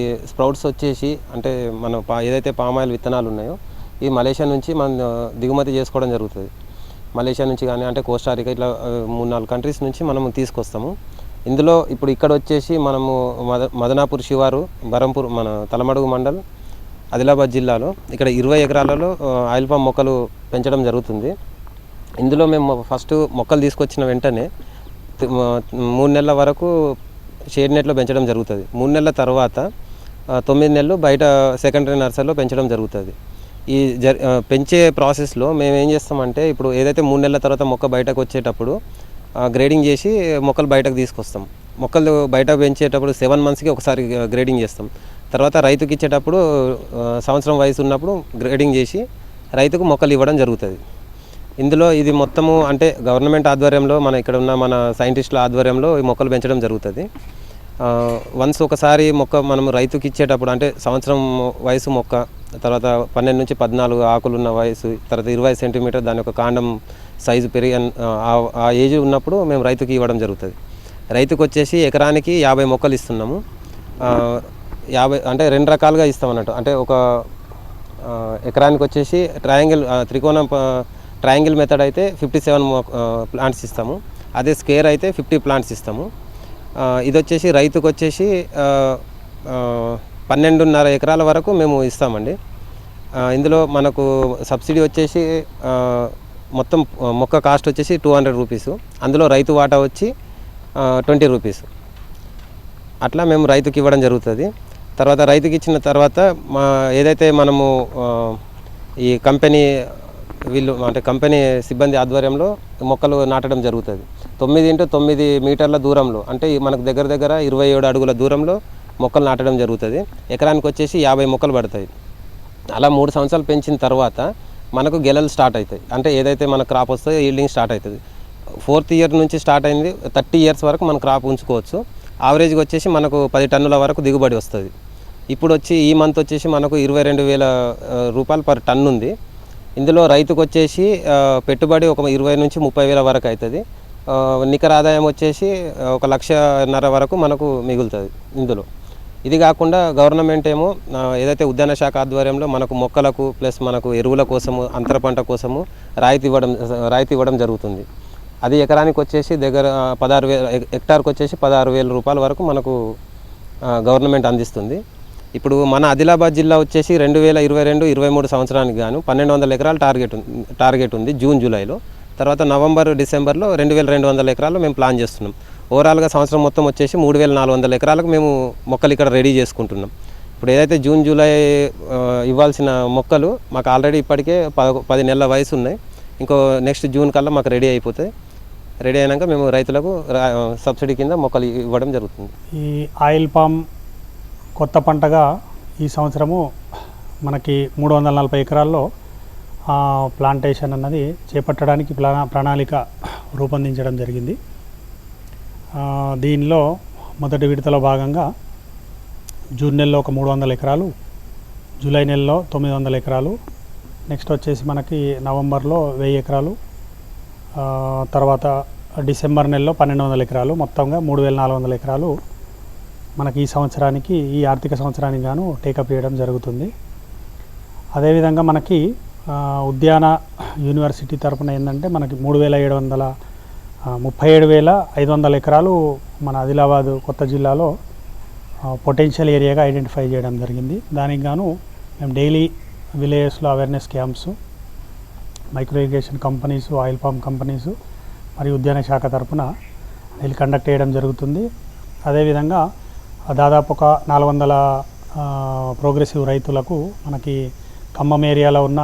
ఈ స్ప్రౌట్స్ వచ్చేసి అంటే మన పా ఏదైతే పామాయిల్ విత్తనాలు ఉన్నాయో ఈ మలేషియా నుంచి మనం దిగుమతి చేసుకోవడం జరుగుతుంది. మలేషియా నుంచి కానీ అంటే కోస్టారికా ఇట్లా మూడు నాలుగు కంట్రీస్ నుంచి మనము తీసుకొస్తాము. ఇందులో ఇప్పుడు ఇక్కడ వచ్చేసి మనము మద మదనాపూర్ శివారు బరంపూర్ మన తలమడుగు మండల్ ఆదిలాబాద్ జిల్లాలో ఇక్కడ ఇరవై ఎకరాలలో ఆయిల్ పామ్ మొక్కలు పెంచడం జరుగుతుంది. ఇందులో మేము ఫస్ట్ మొక్కలు తీసుకొచ్చిన వెంటనే మూడు నెలల వరకు షేడ్ నెట్లో పెంచడం జరుగుతుంది. మూడు నెలల తర్వాత తొమ్మిది నెలలు బయట సెకండరీ నర్సరీలో పెంచడం జరుగుతుంది. ఈ జర్ పెంచే ప్రాసెస్లో మేము ఏం చేస్తామంటే ఇప్పుడు ఏదైతే మూడు నెలల తర్వాత మొక్క బయటకు వచ్చేటప్పుడు గ్రేడింగ్ చేసి మొక్కలు బయటకు తీసుకొస్తాం. మొక్కలు బయట పెంచేటప్పుడు సెవెన్ మంత్స్కి ఒకసారి గ్రేడింగ్ చేస్తాం. తర్వాత రైతుకి ఇచ్చేటప్పుడు సంవత్సరం వయసు ఉన్నప్పుడు గ్రేడింగ్ చేసి రైతుకు మొక్కలు ఇవ్వడం జరుగుతుంది. ఇందులో ఇది మొత్తము అంటే గవర్నమెంట్ ఆధ్వర్యంలో మన ఇక్కడ ఉన్న మన సైంటిస్టుల ఆధ్వర్యంలో ఈ మొక్కలు పెంచడం జరుగుతుంది. వన్స్ ఒకసారి మొక్క మనం రైతుకి ఇచ్చేటప్పుడు అంటే సంవత్సరం వయసు మొక్క తర్వాత పన్నెండు నుంచి పద్నాలుగు ఆకులు ఉన్న వయసు తర్వాత ఇరవై సెంటీమీటర్ దాని యొక్క కాండం సైజు పెరిగి ఆ- ఆ ఏజ్ ఉన్నప్పుడు మేము రైతుకి ఇవ్వడం జరుగుతుంది. రైతుకు వచ్చేసి ఎకరానికి యాభై మొక్కలు ఇస్తున్నాము. యాభై అంటే రెండు రకాలుగా ఇస్తాం అన్నట్టు. అంటే ఒక ఎకరానికి వచ్చేసి ట్రయాంగిల్ త్రికోణం ట్రయాంగిల్ మెథడ్ అయితే ఫిఫ్టీ సెవెన్ ప్లాంట్స్ ఇస్తాము. అదే స్కేర్ అయితే ఫిఫ్టీ ప్లాంట్స్ ఇస్తాము. ఇది వచ్చేసి రైతుకు వచ్చేసి పన్నెండున్నర ఎకరాల వరకు మేము ఇస్తామండి. ఇందులో మనకు సబ్సిడీ వచ్చేసి మొత్తం మొక్క కాస్ట్ వచ్చేసి టూ హండ్రెడ్ రూపీస్. అందులో రైతు వాటా వచ్చి ట్వంటీ రూపీస్. అట్లా మేము రైతుకి ఇవ్వడం జరుగుతుంది. తర్వాత రైతుకి ఇచ్చిన తర్వాత మా ఏదైతే మనము ఈ కంపెనీ వీళ్ళు అంటే కంపెనీ సిబ్బంది ఆధ్వర్యంలో మొక్కలు నాటడం జరుగుతుంది. తొమ్మిది ఇంటూ తొమ్మిది మీటర్ల దూరంలో అంటే మనకు దగ్గర దగ్గర ఇరవై ఏడు అడుగుల దూరంలో మొక్కలు నాటడం జరుగుతుంది. ఎకరానికి వచ్చేసి యాభై మొక్కలు పడతాయి. అలా మూడు సంవత్సరాలు పెంచిన తర్వాత మనకు గెలలు స్టార్ట్ అవుతాయి. అంటే ఏదైతే మన క్రాప్ వస్తుందో ఈల్డింగ్ స్టార్ట్ అవుతుంది. ఫోర్త్ ఇయర్ నుంచి స్టార్ట్ అయింది. థర్టీ ఇయర్స్ వరకు మన క్రాప్ ఉంచుకోవచ్చు. యావరేజ్గా వచ్చేసి మనకు పది టన్నుల వరకు దిగుబడి వస్తుంది. ఇప్పుడు వచ్చి ఈ మంత్ వచ్చేసి మనకు ఇరవై రెండు వేల రూపాయలు పర్ టన్ ఉంది. ఇందులో రైతుకు వచ్చేసి పెట్టుబడి ఒక ఇరవై నుంచి ముప్పై వేల వరకు అవుతుంది నికర ఆదాయం వచ్చేసి ఒక లక్షన్నర వరకు మనకు మిగులుతుంది ఇందులో. ఇది కాకుండా గవర్నమెంట్ ఏమో ఏదైతే ఉద్యాన శాఖ ఆధ్వర్యంలో మనకు మొక్కలకు ప్లస్ మనకు ఎరువుల కోసము అంతర పంట కోసము రాయితీ ఇవ్వడం రాయితీ ఇవ్వడం జరుగుతుంది. అది ఎకరానికి వచ్చేసి దగ్గర పదహారు వేల హెక్టార్కి వచ్చేసి పదహారు వేల రూపాయల వరకు మనకు గవర్నమెంట్ అందిస్తుంది. ఇప్పుడు మన ఆదిలాబాద్ జిల్లా వచ్చేసి రెండు వేల ఇరవై రెండు ఇరవై మూడు సంవత్సరానికి గాను పన్నెండు వందల ఎకరాలు టార్గెట్ ఉంది టార్గెట్ ఉంది జూన్ జూలైలో. తర్వాత నవంబర్ డిసెంబర్లో రెండు వేల రెండు వందల ఎకరాలు మేము ప్లాన్ చేస్తున్నాం. ఓవరాల్గా సంవత్సరం మొత్తం వచ్చేసి మూడు వేల నాలుగు వందల ఎకరాలకు మేము మొక్కలు ఇక్కడ రెడీ చేసుకుంటున్నాం. ఇప్పుడు ఏదైతే జూన్ జూలై ఇవ్వాల్సిన మొక్కలు మాకు ఆల్రెడీ ఇప్పటికే పద పది నెలల వయసు ఉన్నాయి. ఇంకో నెక్స్ట్ జూన్ కల్లా మాకు రెడీ అయిపోతాయి రెడీ అయినాక మేము రైతులకు సబ్సిడీ కింద మొక్కలు ఇవ్వడం జరుగుతుంది. ఈ ఆయిల్ పామ్ కొత్త పంటగా ఈ సంవత్సరము మనకి మూడు వందల నలభై ఎకరాల్లో ప్లాంటేషన్ అన్నది చేపట్టడానికి ప్రణా ప్రణాళిక రూపొందించడం జరిగింది. దీనిలో మొదటి విడతలో భాగంగా జూన్ నెలలో ఒక మూడు వందల ఎకరాలు జూలై నెలలో తొమ్మిది వందల ఎకరాలు నెక్స్ట్ వచ్చేసి మనకి నవంబర్లో వెయ్యి ఎకరాలు తర్వాత డిసెంబర్ నెలలో పన్నెండు వందల ఎకరాలు మొత్తంగా మూడు వేల నాలుగు వందల ఎకరాలు మనకి ఈ సంవత్సరానికి ఈ ఆర్థిక సంవత్సరానికి గాను టేకప్ చేయడం జరుగుతుంది. అదేవిధంగా మనకి ఉద్యాన యూనివర్సిటీ తరపున ఏంటంటే మనకి మూడు వేల ఏడు వందల ముప్పై ఏడు వేల ఐదు వందల ఎకరాలు మన ఆదిలాబాద్ కొత్త జిల్లాలో పొటెన్షియల్ ఏరియాగా ఐడెంటిఫై చేయడం జరిగింది. దానికి గాను మేము డైలీ విలేజెస్లో awareness camps micro irrigation companies oil palm companies మరియు ఉద్యాన శాఖ తరఫున వీళ్ళు కండక్ట్ చేయడం జరుగుతుంది. అదేవిధంగా దాదాపు ఒక నాలుగు వందల ప్రోగ్రెసివ్ రైతులకు మనకి ఖమ్మం ఏరియాలో ఉన్న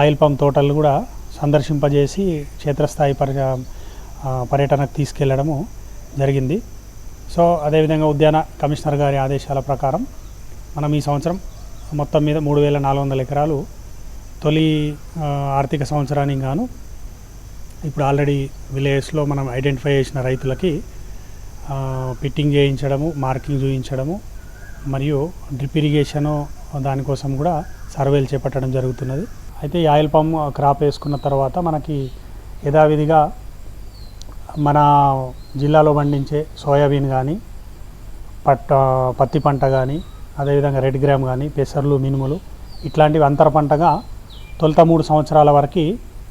ఆయిల్ పంప్ తోటలు కూడా సందర్శింపజేసి క్షేత్రస్థాయి పరి పర్యటనకు తీసుకెళ్ళడము జరిగింది. సో అదేవిధంగా ఉద్యాన కమిషనర్ గారి ఆదేశాల ప్రకారం మనం ఈ సంవత్సరం మొత్తం మీద మూడు వేల నాలుగు వందల ఎకరాలు తొలి ఆర్థిక సంవత్సరానికి గాను ఇప్పుడు ఆల్రెడీ విలేజెస్లో మనం ఐడెంటిఫై చేసిన రైతులకి పిట్టింగ్ చేయించడము మార్కింగ్ చూయించడము మరియు డ్రిప్ ఇరిగేషను దానికోసం కూడా సర్వేలు చేపట్టడం జరుగుతున్నది. అయితే ఈ ఆయిల్ పామ్ క్రాప్ వేసుకున్న తర్వాత మనకి యథావిధిగా మన జిల్లాలో పండించే సోయాబీన్ కానీ పట్ట పత్తి పంట కానీ అదేవిధంగా రెడ్ గ్రామ్ కానీ పెసర్లు మినుములు ఇట్లాంటివి అంతర పంటగా తొలుత మూడు సంవత్సరాల వరకు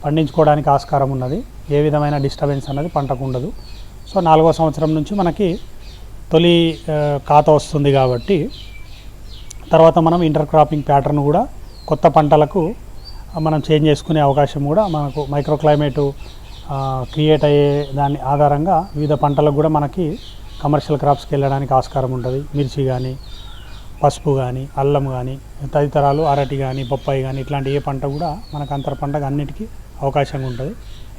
పండించుకోవడానికి ఆస్కారం ఉన్నది. ఏ విధమైన డిస్టర్బెన్స్ అనేది పంటకు ఉండదు. సో నాలుగో సంవత్సరం నుంచి మనకి తొలి ఖాత వస్తుంది కాబట్టి తర్వాత మనం ఇంటర్ క్రాపింగ్ ప్యాటర్న్ కూడా కొత్త పంటలకు మనం చేంజ్ చేసుకునే అవకాశం కూడా మనకు మైక్రో క్లైమేటు క్రియేట్ అయ్యే దాని ఆధారంగా వివిధ పంటలకు కూడా మనకి కమర్షియల్ క్రాప్స్కి వెళ్ళడానికి ఆస్కారం ఉంటుంది. మిర్చి కానీ పసుపు కానీ అల్లం కానీ తదితరాలు అరటి కానీ బొప్పాయి కానీ ఇట్లాంటి ఏ పంట కూడా మనకు అంతర పంటకు అన్నిటికీ అవకాశంగా ఉంటుంది.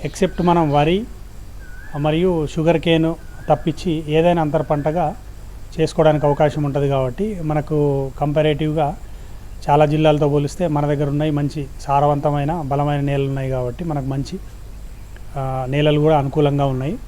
ఎక్సెప్ట్ మనం వరి మరియు షుగర్ కేన్ తప్పించి ఏదైనా అంతర పంటగా చేసుకోవడానికి అవకాశం ఉంటుంది కాబట్టి మనకు కంపారేటివ్గా చాలా జిల్లాలతో పోలిస్తే మన దగ్గర ఉన్నాయి మంచి సారవంతమైన బలమైన నేలలు ఉన్నాయి కాబట్టి మనకు మంచి నేలలు కూడా అనుకూలంగా ఉన్నాయి.